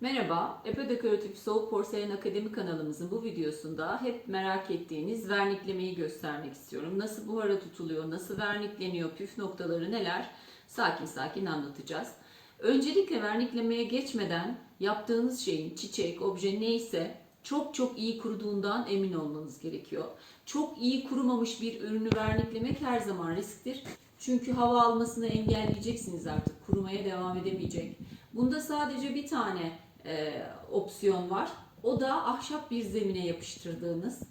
Merhaba, Epe Dekoratif Soğuk Porselen Akademi kanalımızın bu videosunda hep merak ettiğiniz verniklemeyi göstermek istiyorum. Nasıl buhara tutuluyor, nasıl vernikleniyor, püf noktaları neler sakin sakin anlatacağız. Öncelikle verniklemeye geçmeden yaptığınız şeyin çiçek, obje neyse çok çok iyi kuruduğundan emin olmanız gerekiyor. Çok iyi kurumamış bir ürünü verniklemek her zaman risktir. Çünkü hava almasını engelleyeceksiniz artık. Kurumaya devam edemeyecek. Bunda sadece bir tane e, opsiyon var. O da ahşap bir zemine yapıştırdığınız.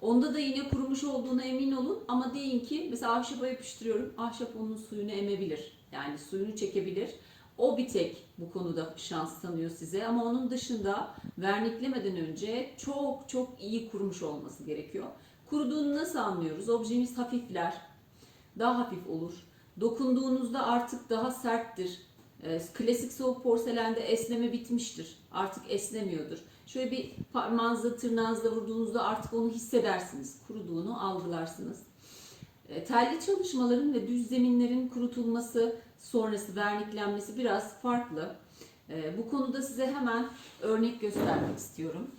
Onda da yine kurumuş olduğuna emin olun ama deyin ki mesela ahşaba yapıştırıyorum. Ahşap onun suyunu emebilir. Yani suyunu çekebilir. O bir tek bu konuda şans tanıyor size ama onun dışında verniklemeden önce çok çok iyi kurumuş olması gerekiyor. Kuruduğunu nasıl anlıyoruz? Objemiz hafifler, daha hafif olur. Dokunduğunuzda artık daha serttir. Ee, Klasik soğuk porselende esneme bitmiştir. Artık esnemiyordur. Şöyle bir parmağınızla tırnağınızla vurduğunuzda artık onu hissedersiniz. Kuruduğunu algılarsınız. E, Telli çalışmaların ve düz zeminlerin kurutulması sonrası verniklenmesi biraz farklı. E, Bu konuda size hemen örnek göstermek istiyorum.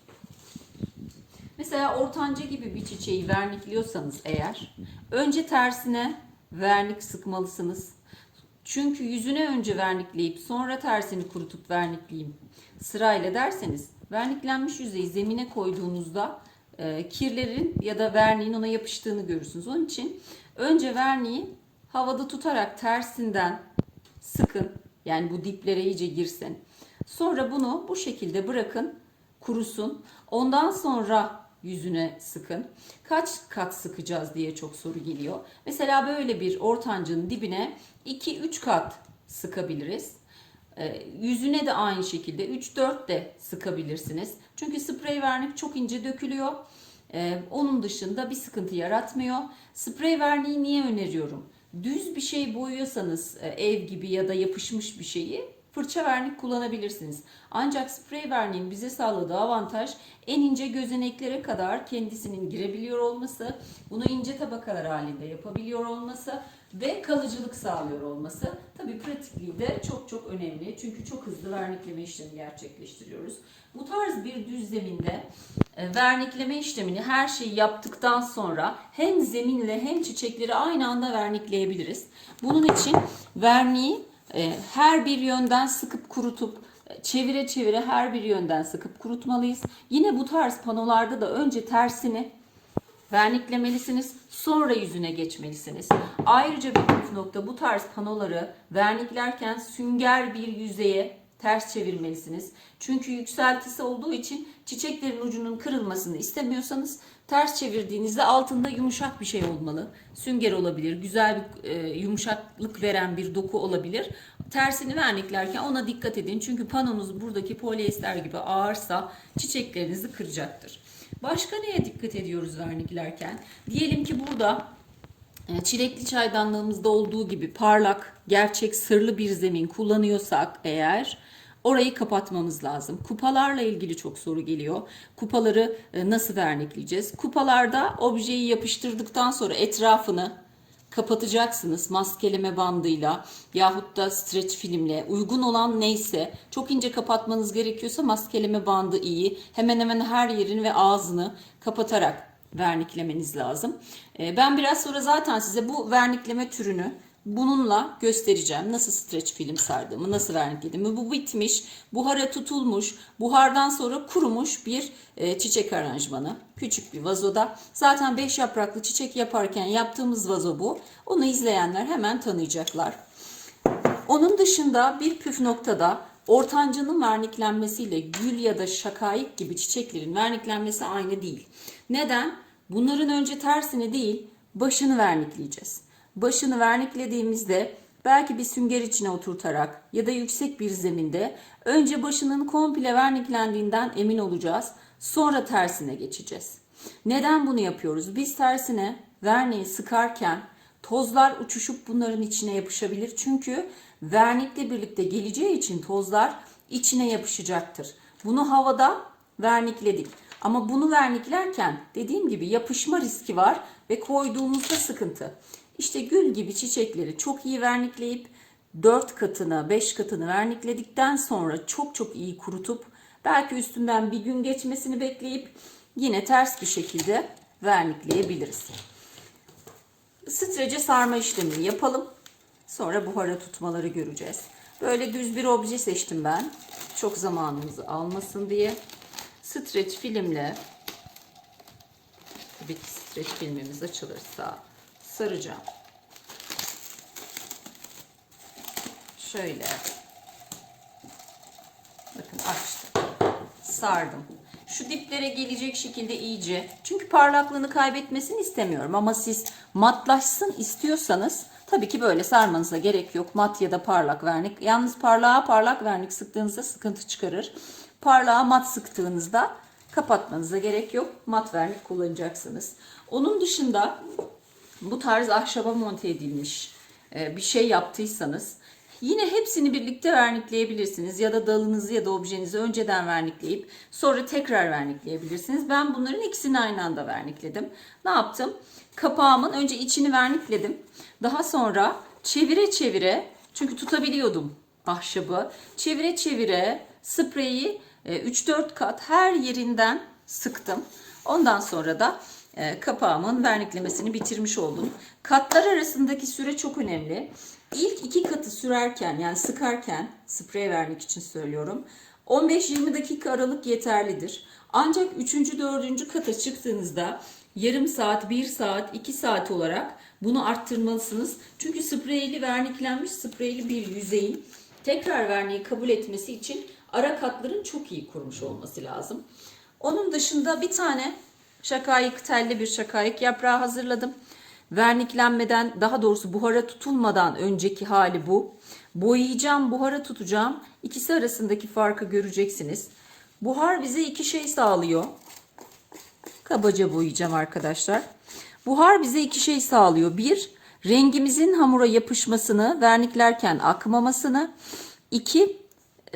Mesela ortanca gibi bir çiçeği vernikliyorsanız eğer önce tersine vernik sıkmalısınız. Çünkü yüzüne önce vernikleyip sonra tersini kurutup vernikleyeyim sırayla derseniz verniklenmiş yüzeyi zemine koyduğunuzda e, kirlerin ya da verniğin ona yapıştığını görürsünüz. Onun için önce verniği havada tutarak tersinden sıkın. Yani bu diplere iyice girsin. Sonra bunu bu şekilde bırakın kurusun. Ondan sonra yüzüne sıkın. Kaç kat sıkacağız diye çok soru geliyor. Mesela böyle bir ortancının dibine 2-3 kat sıkabiliriz. Ee, yüzüne de aynı şekilde 3-4 de sıkabilirsiniz. Çünkü sprey vernik çok ince dökülüyor. Ee, onun dışında bir sıkıntı yaratmıyor. Sprey verniği niye öneriyorum? Düz bir şey boyuyorsanız e, ev gibi ya da yapışmış bir şeyi fırça vernik kullanabilirsiniz. Ancak sprey verniğin bize sağladığı avantaj en ince gözeneklere kadar kendisinin girebiliyor olması, bunu ince tabakalar halinde yapabiliyor olması ve kalıcılık sağlıyor olması. Tabii pratikliği de çok çok önemli. Çünkü çok hızlı vernikleme işlemi gerçekleştiriyoruz. Bu tarz bir düz zeminde e, vernikleme işlemini her şeyi yaptıktan sonra hem zeminle hem çiçekleri aynı anda vernikleyebiliriz. Bunun için verniği her bir yönden sıkıp kurutup e, çevire çevire her bir yönden sıkıp kurutmalıyız. Yine bu tarz panolarda da önce tersini verniklemelisiniz. Sonra yüzüne geçmelisiniz. Ayrıca bir nokta bu tarz panoları verniklerken sünger bir yüzeye ters çevirmelisiniz. Çünkü yükseltisi olduğu için çiçeklerin ucunun kırılmasını istemiyorsanız ters çevirdiğinizde altında yumuşak bir şey olmalı. Sünger olabilir, güzel bir e, yumuşaklık veren bir doku olabilir. Tersini verniklerken ona dikkat edin. Çünkü panonuz buradaki polyester gibi ağırsa çiçeklerinizi kıracaktır. Başka neye dikkat ediyoruz verniklerken? Diyelim ki burada e, çilekli çaydanlığımızda olduğu gibi parlak, gerçek sırlı bir zemin kullanıyorsak eğer orayı kapatmamız lazım. Kupalarla ilgili çok soru geliyor. Kupaları e, nasıl vernikleyeceğiz? Kupalarda objeyi yapıştırdıktan sonra etrafını kapatacaksınız maskeleme bandıyla yahut da streç filmle uygun olan neyse çok ince kapatmanız gerekiyorsa maskeleme bandı iyi hemen hemen her yerini ve ağzını kapatarak verniklemeniz lazım. Ee, Ben biraz sonra zaten size bu vernikleme türünü bununla göstereceğim. Nasıl streç film sardığımı, nasıl verniklediğimi. Bu bitmiş, buhara tutulmuş, buhardan sonra kurumuş bir e, çiçek aranjmanı. Küçük bir vazoda. Zaten 5 yapraklı çiçek yaparken yaptığımız vazo bu. Onu izleyenler hemen tanıyacaklar. Onun dışında bir püf noktada ortancının verniklenmesiyle gül ya da şakayık gibi çiçeklerin verniklenmesi aynı değil. Neden? Bunların önce tersini değil başını vernikleyeceğiz. Başını verniklediğimizde belki bir sünger içine oturtarak ya da yüksek bir zeminde önce başının komple verniklendiğinden emin olacağız. Sonra tersine geçeceğiz. Neden bunu yapıyoruz? Biz tersine verniği sıkarken tozlar uçuşup bunların içine yapışabilir. Çünkü vernikle birlikte geleceği için tozlar içine yapışacaktır. Bunu havada vernikledik. Ama bunu verniklerken dediğim gibi yapışma riski var ve koyduğumuzda sıkıntı. İşte gül gibi çiçekleri çok iyi vernikleyip 4 katını, 5 katını vernikledikten sonra çok çok iyi kurutup belki üstünden bir gün geçmesini bekleyip yine ters bir şekilde vernikleyebiliriz. Strece sarma işlemini yapalım. Sonra buhara tutmaları göreceğiz. Böyle düz bir obje seçtim ben. Çok zamanımızı almasın diye. Streç filmle bir streç filmimiz açılırsa saracağım. Şöyle. Bakın açtım. Sardım. Şu diplere gelecek şekilde iyice. Çünkü parlaklığını kaybetmesini istemiyorum. Ama siz matlaşsın istiyorsanız tabii ki böyle sarmanıza gerek yok. Mat ya da parlak vernik. Yalnız parlağa parlak vernik sıktığınızda sıkıntı çıkarır. Parlağa mat sıktığınızda kapatmanıza gerek yok. Mat vernik kullanacaksınız. Onun dışında bu tarz ahşaba monte edilmiş e, bir şey yaptıysanız yine hepsini birlikte vernikleyebilirsiniz ya da dalınızı ya da objenizi önceden vernikleyip sonra tekrar vernikleyebilirsiniz. Ben bunların ikisini aynı anda vernikledim. Ne yaptım? Kapağımın önce içini vernikledim. Daha sonra çevire çevire çünkü tutabiliyordum ahşabı. Çevire çevire spreyi e, 3-4 kat her yerinden sıktım. Ondan sonra da e, kapağımın verniklemesini bitirmiş oldum. Katlar arasındaki süre çok önemli. İlk iki katı sürerken yani sıkarken sprey vernik için söylüyorum. 15-20 dakika aralık yeterlidir. Ancak 3. 4. kata çıktığınızda yarım saat, 1 saat, 2 saat olarak bunu arttırmalısınız. Çünkü spreyli verniklenmiş spreyli bir yüzeyin tekrar verniği kabul etmesi için ara katların çok iyi kurumuş olması lazım. Onun dışında bir tane şakayık telli bir şakayık yaprağı hazırladım. Verniklenmeden daha doğrusu buhara tutulmadan önceki hali bu. Boyayacağım, buhara tutacağım. İkisi arasındaki farkı göreceksiniz. Buhar bize iki şey sağlıyor. Kabaca boyayacağım arkadaşlar. Buhar bize iki şey sağlıyor. Bir, rengimizin hamura yapışmasını, verniklerken akmamasını. İki,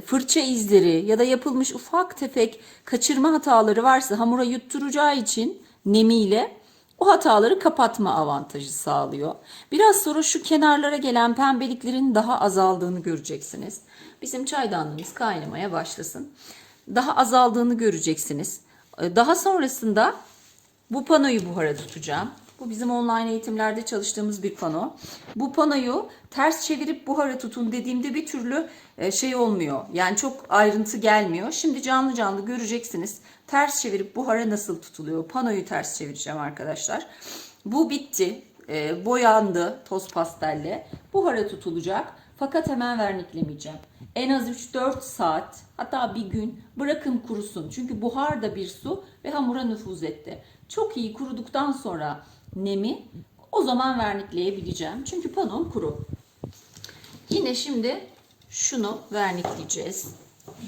fırça izleri ya da yapılmış ufak tefek kaçırma hataları varsa hamura yutturacağı için nemiyle o hataları kapatma avantajı sağlıyor. Biraz sonra şu kenarlara gelen pembeliklerin daha azaldığını göreceksiniz. Bizim çaydanlığımız kaynamaya başlasın. Daha azaldığını göreceksiniz. Daha sonrasında bu panoyu buhara tutacağım. Bu bizim online eğitimlerde çalıştığımız bir pano. Bu panoyu ters çevirip buhara tutun dediğimde bir türlü e, şey olmuyor. Yani çok ayrıntı gelmiyor. Şimdi canlı canlı göreceksiniz. Ters çevirip buhara nasıl tutuluyor. Panoyu ters çevireceğim arkadaşlar. Bu bitti. E, boyandı toz pastelle. Buhara tutulacak. Fakat hemen verniklemeyeceğim. En az 3-4 saat hatta bir gün bırakın kurusun. Çünkü buhar da bir su ve hamura nüfuz etti. Çok iyi kuruduktan sonra nemi o zaman vernikleyebileceğim. Çünkü panom kuru. Yine şimdi şunu vernikleyeceğiz.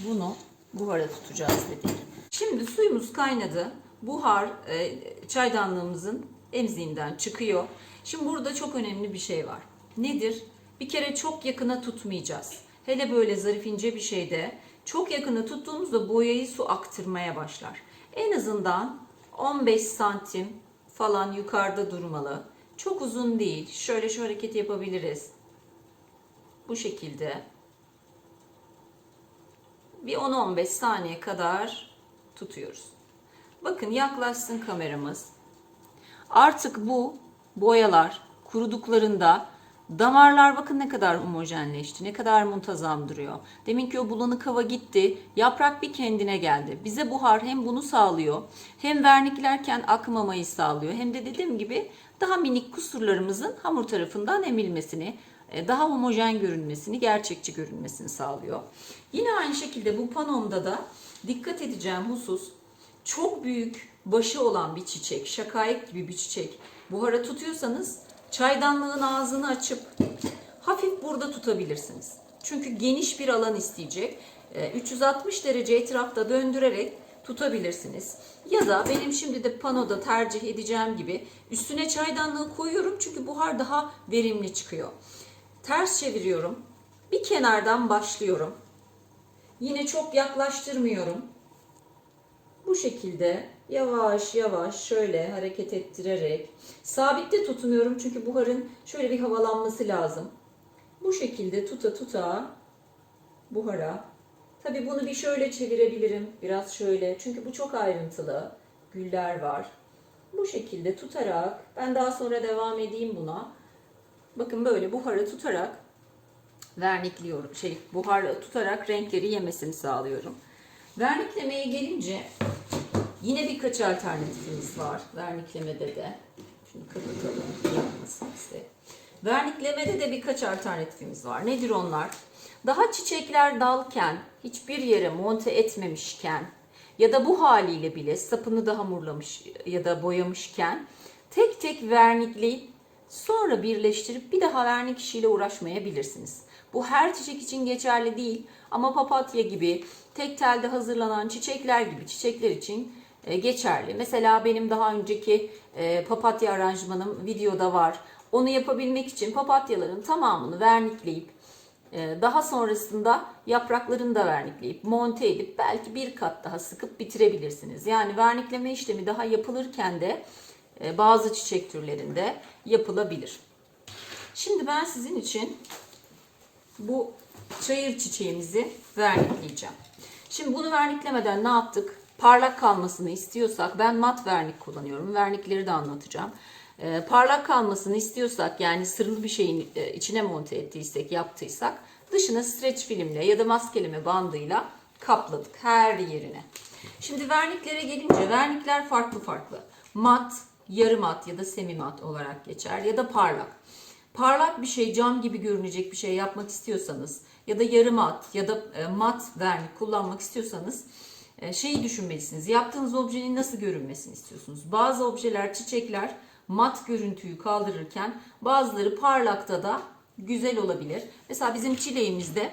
Bunu buhara tutacağız dedik. Şimdi suyumuz kaynadı. Buhar e, çaydanlığımızın emziğinden çıkıyor. Şimdi burada çok önemli bir şey var. Nedir? Bir kere çok yakına tutmayacağız. Hele böyle zarif ince bir şeyde çok yakına tuttuğumuzda boyayı su aktırmaya başlar. En azından 15 santim falan yukarıda durmalı. Çok uzun değil. Şöyle şu hareketi yapabiliriz. Bu şekilde. Bir 10-15 saniye kadar tutuyoruz. Bakın yaklaşsın kameramız. Artık bu boyalar kuruduklarında damarlar bakın ne kadar homojenleşti, ne kadar muntazam duruyor. Deminki o bulanık hava gitti, yaprak bir kendine geldi. Bize buhar hem bunu sağlıyor, hem verniklerken akmamayı sağlıyor, hem de dediğim gibi daha minik kusurlarımızın hamur tarafından emilmesini, e, daha homojen görünmesini, gerçekçi görünmesini sağlıyor. Yine aynı şekilde bu panomda da dikkat edeceğim husus çok büyük başı olan bir çiçek, şakayık gibi bir çiçek buhara tutuyorsanız çaydanlığın ağzını açıp hafif burada tutabilirsiniz. Çünkü geniş bir alan isteyecek. E, 360 derece etrafta döndürerek tutabilirsiniz. Ya da benim şimdi de panoda tercih edeceğim gibi üstüne çaydanlığı koyuyorum çünkü buhar daha verimli çıkıyor. Ters çeviriyorum. Bir kenardan başlıyorum. Yine çok yaklaştırmıyorum. Bu şekilde yavaş yavaş şöyle hareket ettirerek sabitte tutmuyorum çünkü buharın şöyle bir havalanması lazım. Bu şekilde tuta tuta buhara. Tabii bunu bir şöyle çevirebilirim. Biraz şöyle. Çünkü bu çok ayrıntılı. Güller var. Bu şekilde tutarak ben daha sonra devam edeyim buna. Bakın böyle buhara tutarak vernikliyorum. Şey buharla tutarak renkleri yemesini sağlıyorum. Verniklemeye gelince yine birkaç alternatifimiz var verniklemede de. Şunu kapatalım yanmasın size. Verniklemede de birkaç alternatifimiz var. Nedir onlar? Daha çiçekler dalken, hiçbir yere monte etmemişken ya da bu haliyle bile sapını da hamurlamış ya da boyamışken tek tek vernikleyip sonra birleştirip bir daha vernik işiyle uğraşmayabilirsiniz. Bu her çiçek için geçerli değil ama papatya gibi tek telde hazırlanan çiçekler gibi çiçekler için geçerli. Mesela benim daha önceki e, papatya aranjmanım videoda var. Onu yapabilmek için papatyaların tamamını vernikleyip e, daha sonrasında yapraklarını da vernikleyip monte edip belki bir kat daha sıkıp bitirebilirsiniz. Yani vernikleme işlemi daha yapılırken de e, bazı çiçek türlerinde yapılabilir. Şimdi ben sizin için bu çayır çiçeğimizi vernikleyeceğim. Şimdi bunu verniklemeden ne yaptık? Parlak kalmasını istiyorsak ben mat vernik kullanıyorum. Vernikleri de anlatacağım. Ee, parlak kalmasını istiyorsak yani sırlı bir şeyin e, içine monte ettiysek, yaptıysak dışına streç filmle ya da maskeleme bandıyla kapladık her yerine. Şimdi verniklere gelince vernikler farklı farklı. Mat, yarı mat ya da semi mat olarak geçer ya da parlak. Parlak bir şey, cam gibi görünecek bir şey yapmak istiyorsanız ya da yarı mat ya da e, mat vernik kullanmak istiyorsanız e, şeyi düşünmelisiniz. Yaptığınız objenin nasıl görünmesini istiyorsunuz? Bazı objeler, çiçekler mat görüntüyü kaldırırken bazıları parlakta da güzel olabilir. Mesela bizim çileğimizde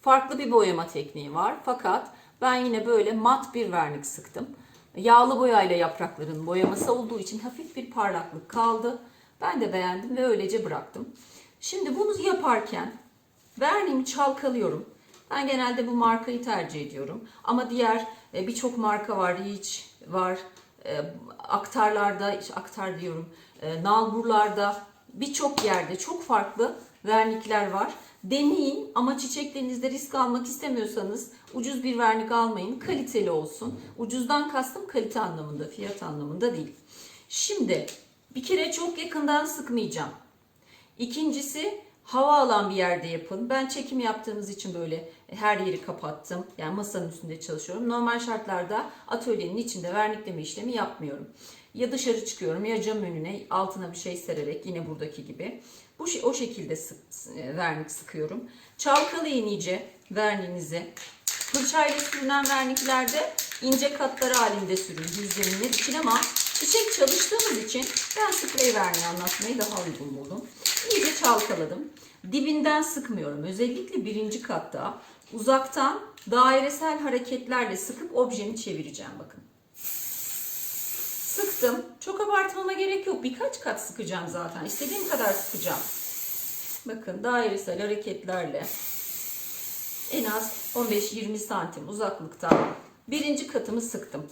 farklı bir boyama tekniği var. Fakat ben yine böyle mat bir vernik sıktım. Yağlı boyayla yaprakların boyaması olduğu için hafif bir parlaklık kaldı. Ben de beğendim ve öylece bıraktım. Şimdi bunu yaparken verniğimi çalkalıyorum. Ben genelde bu markayı tercih ediyorum. Ama diğer e, birçok marka var. Hiç var. E, aktarlarda, aktar diyorum. E, nalburlarda birçok yerde çok farklı vernikler var. Deneyin ama çiçeklerinizde risk almak istemiyorsanız ucuz bir vernik almayın. Kaliteli olsun. Ucuzdan kastım kalite anlamında, fiyat anlamında değil. Şimdi bir kere çok yakından sıkmayacağım. İkincisi hava alan bir yerde yapın. Ben çekim yaptığımız için böyle her yeri kapattım. Yani masanın üstünde çalışıyorum. Normal şartlarda atölyenin içinde vernikleme işlemi yapmıyorum. Ya dışarı çıkıyorum ya cam önüne altına bir şey sererek yine buradaki gibi. Bu o şekilde sık, e, vernik sıkıyorum. Çalkalayın iyice verniğinizi. Fırçayla sürünen verniklerde ince katları halinde sürün düzleminde için ama çiçek çalıştığımız için ben sprey verniği anlatmayı daha uygun buldum. İyice çalkaladım. Dibinden sıkmıyorum. Özellikle birinci katta uzaktan dairesel hareketlerle sıkıp objemi çevireceğim bakın. Sıktım. Çok abartmama gerek yok. Birkaç kat sıkacağım zaten. İstediğim kadar sıkacağım. Bakın dairesel hareketlerle en az 15-20 santim uzaklıkta birinci katımı sıktım.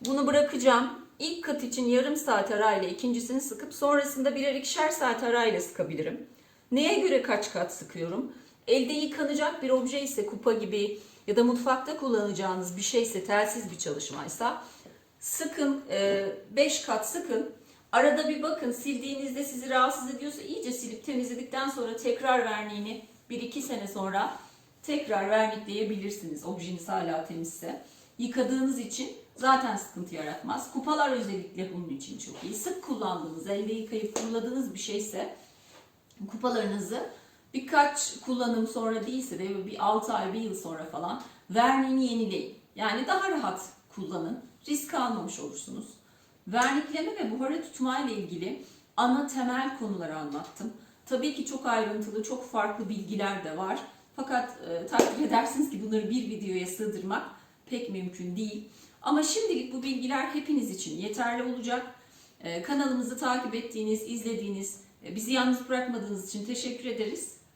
Bunu bırakacağım. İlk kat için yarım saat arayla ikincisini sıkıp sonrasında birer ikişer saat arayla sıkabilirim. Neye göre kaç kat sıkıyorum? Elde yıkanacak bir obje ise kupa gibi ya da mutfakta kullanacağınız bir şeyse telsiz bir çalışmaysa sıkın 5 kat sıkın. Arada bir bakın sildiğinizde sizi rahatsız ediyorsa iyice silip temizledikten sonra tekrar verniğini 1-2 sene sonra tekrar vernikleyebilirsiniz objeniz hala temizse. Yıkadığınız için zaten sıkıntı yaratmaz. Kupalar özellikle bunun için çok iyi. Sık kullandığınız, elde yıkayıp kuruladığınız bir şeyse kupalarınızı birkaç kullanım sonra değilse de bir 6 ay, 1 yıl sonra falan verniğini yenileyin. Yani daha rahat kullanın. Risk almamış olursunuz. Vernikleme ve buhara tutma ile ilgili ana temel konuları anlattım. Tabii ki çok ayrıntılı, çok farklı bilgiler de var. Fakat e, takdir edersiniz ki bunları bir videoya sığdırmak pek mümkün değil. Ama şimdilik bu bilgiler hepiniz için yeterli olacak. E, kanalımızı takip ettiğiniz, izlediğiniz, e, bizi yalnız bırakmadığınız için teşekkür ederiz.